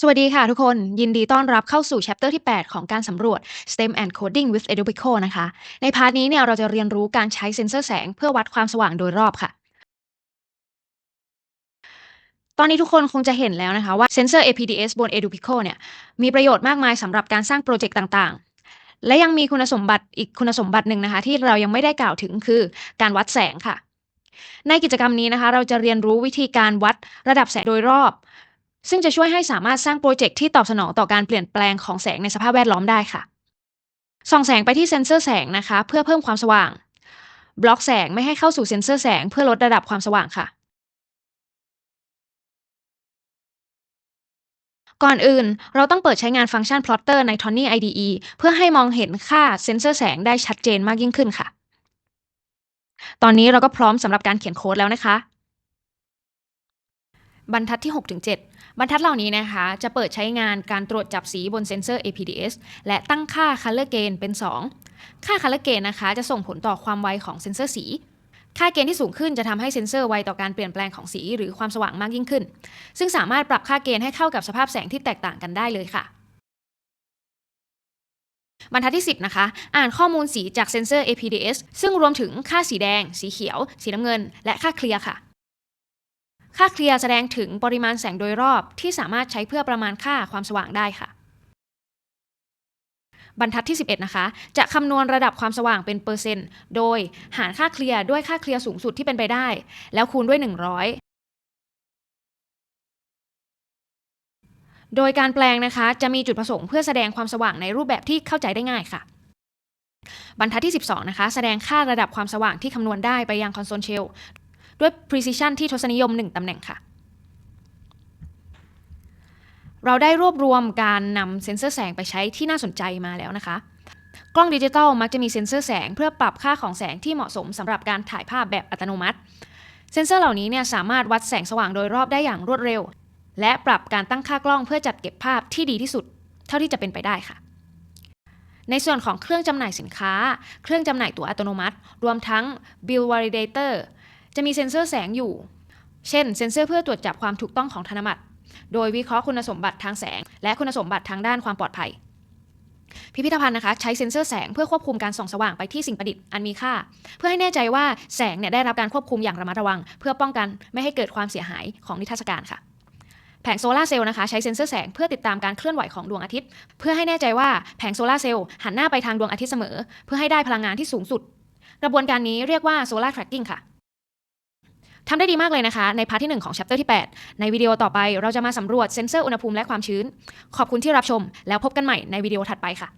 สวัสดีค่ะทุกคน ยินดีต้อนรับเข้าสู่ chapter ที่ 8 ของการสำรวจ STEM and Coding with Edubico นะคะ ในพาร์ทนี้เนี่ยเราจะเรียนรู้การใช้เซ็นเซอร์แสงเพื่อวัดความสว่างโดยรอบค่ะ ตอนนี้ทุกคนคงจะเห็นแล้วนะคะว่าเซ็นเซอร์ APDS บน Edubico เนี่ยมีประโยชน์มากมายสำหรับการสร้างโปรเจกต์ต่างๆ และยังมีคุณสมบัติอีกคุณสมบัติหนึ่งนะคะ ที่เรายังไม่ได้กล่าวถึงคือการวัดแสงค่ะในกิจกรรมนี้นะคะ เราจะเรียนรู้วิธีการวัดระดับแสงโดยรอบ ซึ่งจะช่วยให้สามารถสร้างโปรเจกต์ที่ตอบสนองต่อการเปลี่ยนแปลงของแสงในสภาพแวดล้อมได้ค่ะ ส่องแสงไปที่เซ็นเซอร์แสงนะคะ เพื่อเพิ่มความสว่าง บล็อกแสงไม่ให้เข้าสู่เซ็นเซอร์แสง เพื่อลดระดับความสว่างค่ะ ก่อนอื่น เราต้องเปิดใช้งานฟังก์ชัน plotter ใน Tony IDE เพื่อให้มองเห็นค่าเซ็นเซอร์แสงได้ชัดเจนมากยิ่งขึ้นค่ะ ตอนนี้เราก็พร้อมสำหรับการเขียนโค้ดแล้วนะคะ บรรทัดที่ 6-7บรรทัดเหล่านี้นะคะ จะเปิดใช้งานการตรวจจับสีบนเซ็นเซอร์ APDS และตั้งค่า color gain เป็น 2 ค่า color gain นะคะ จะส่งผลต่อความไวของเซ็นเซอร์สี ค่าเกณฑ์ที่สูงขึ้นจะทำให้เซ็นเซอร์ไวต่อการเปลี่ยนแปลงของสีหรือความสว่างมากยิ่งขึ้น ซึ่งสามารถปรับค่าเกณฑ์ให้เข้ากับสภาพแสงที่แตกต่างกันได้เลยค่ะบรรทัดที่ 10 นะคะ อ่านข้อมูลสีจากเซ็นเซอร์ APDS ซึ่งรวมถึงค่าสีแดง สีเขียว สีน้ำเงิน และค่าเคลียร์ค่ะ ค่าเคลียร์แสดงถึงปริมาณแสงโดยรอบที่สามารถใช้เพื่อประมาณค่าความสว่างได้ค่ะ บรรทัดที่ 11 นะคะ จะคำนวณระดับความสว่างเป็นเปอร์เซ็นต์ โดยหารค่าเคลียร์ด้วยค่าเคลียร์สูงสุดที่เป็นไปได้ แล้วคูณด้วย 100โดยการแปลงนะคะจะมีจุดประสงค์เพื่อแสดงความสว่างในรูปแบบที่เข้าใจได้ง่ายค่ะ บรรทัดที่ 12 นะคะ แสดงค่าระดับความสว่างที่คำนวณได้ไปยังคอนโซลเชล ด้วย precision ที่ทศนิยม 1ตำแหน่งค่ะ เราได้รวบรวมการนำเซ็นเซอร์แสงไปใช้ที่น่าสนใจมาแล้วนะคะ กล้องดิจิตอลมักจะมีเซ็นเซอร์แสงเพื่อปรับค่าของแสงที่เหมาะสมสำหรับการถ่ายภาพแบบอัตโนมัติ เซ็นเซอร์เหล่านี้เนี่ยสามารถวัดแสงสว่างโดยรอบได้อย่างรวดเร็ว และปรับการตั้งค่ากล้องเพื่อจัดเก็บภาพที่ดีที่สุด เท่าที่จะเป็นไปได้ค่ะในส่วนของเครื่องจำหน่ายสินค้า เครื่องจำหน่ายตั๋วอัตโนมัติ รวมทั้ง bill validator จะมีเซ็นเซอร์แสงอยู่ เช่น เซ็นเซอร์เพื่อตรวจจับความถูกต้องของธนบัตร โดยวิเคราะห์คุณสมบัติทางแสง และคุณสมบัติทางด้านความปลอดภัย พิพิธภัณฑ์นะคะ ใช้เซ็นเซอร์แสงเพื่อควบคุมการส่องสว่างไปที่สิ่งประดิษฐ์อันมีค่า เพื่อให้แน่ใจว่าแสงเนี่ยได้รับการควบคุมอย่างระมัดระวัง เพื่อป้องกันไม่ให้เกิดความเสียหายของนิทรรศการค่ะแผงโซลาร์เซลล์นะคะใช้เซ็นเซอร์แสงเพื่อติดตามการเคลื่อนไหวของดวงอาทิตย์ เพื่อให้แน่ใจว่าแผงโซลาร์เซลล์หันหน้าไปทางดวงอาทิตย์เสมอ เพื่อให้ได้พลังงานที่สูงสุด กระบวนการนี้เรียกว่า solar tracking ค่ะ ทำได้ดีมากเลยนะคะ ในพาร์ทที่ 1 ของ chapter ที่ 8 ในวิดีโอต่อไปเราจะมาสำรวจเซ็นเซอร์อุณหภูมิและความชื้น ขอบคุณที่รับชม แล้วพบกันใหม่ในวิดีโอถัดไปค่ะ